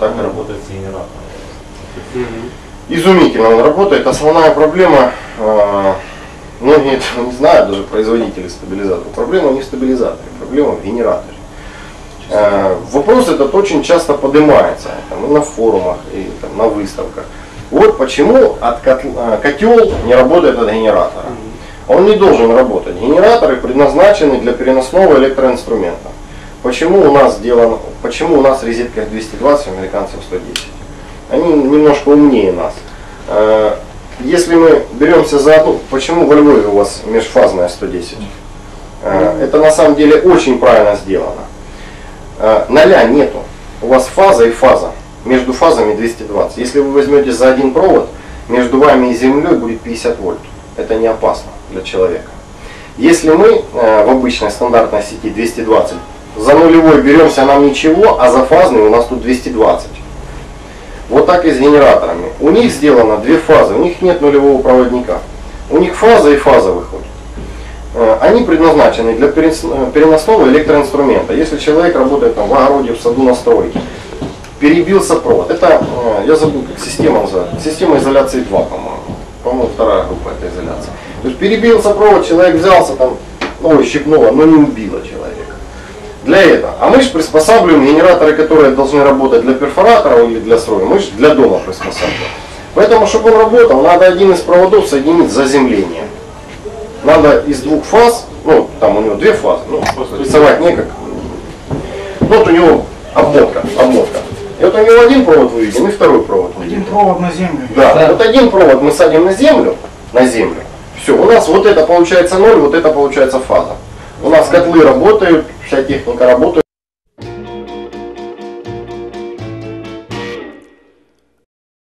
так и работает. генератором. Изумительно он работает. Основная проблема, э, многие этого не знают, даже производители стабилизаторов. Проблема не в стабилизаторе, проблема в генераторе. Э, Вопрос этот очень часто поднимается там, на форумах, и там, на выставках. Вот почему от котл- э, котел не работает от генератора. Он не должен работать. Генераторы предназначены для переносного электроинструмента. Почему у нас сделан, почему у нас в розетках 220, у американцев 110? Они немножко умнее нас. Э, Если мы беремся за одну, почему во Львове у вас межфазная 110? Э, Это на самом деле очень правильно сделано. Э, Ноля нету. У вас фаза и фаза. Между фазами 220. Если вы возьмете за один провод, между вами и землей будет 50 вольт. Это не опасно для человека. Если мы в обычной стандартной сети 220, за нулевой беремся нам ничего, а за фазный у нас тут 220. Вот так и с генераторами. У них сделано две фазы, у них нет нулевого проводника. У них фаза и фаза выходит. Э, Они предназначены для э, переносного электроинструмента. Если человек работает там, в огороде, в саду на стройке, перебился провод. Это, э, я забыл, как система называется. Система изоляции 2, по-моему. По-моему, вторая группа этой изоляции. То есть перебился провод, человек взялся там, ну, щипнуло, но не убило человека. Для этого. А мы же приспосабливаем генераторы, которые должны работать для перфораторов или для строя, мы же для дома приспосабливаем. Поэтому, чтобы он работал, надо один из проводов соединить с заземлением. Надо из двух фаз, ну, там у него две фазы, ну, рисовать некак. Вот у него обмотка, обмотка. И вот у него один провод выведен и второй провод Один провод на землю. Да, вот один провод мы садим на землю, на землю. Все, у нас вот это получается ноль, вот это получается фаза. У нас котлы работают, вся техника работает.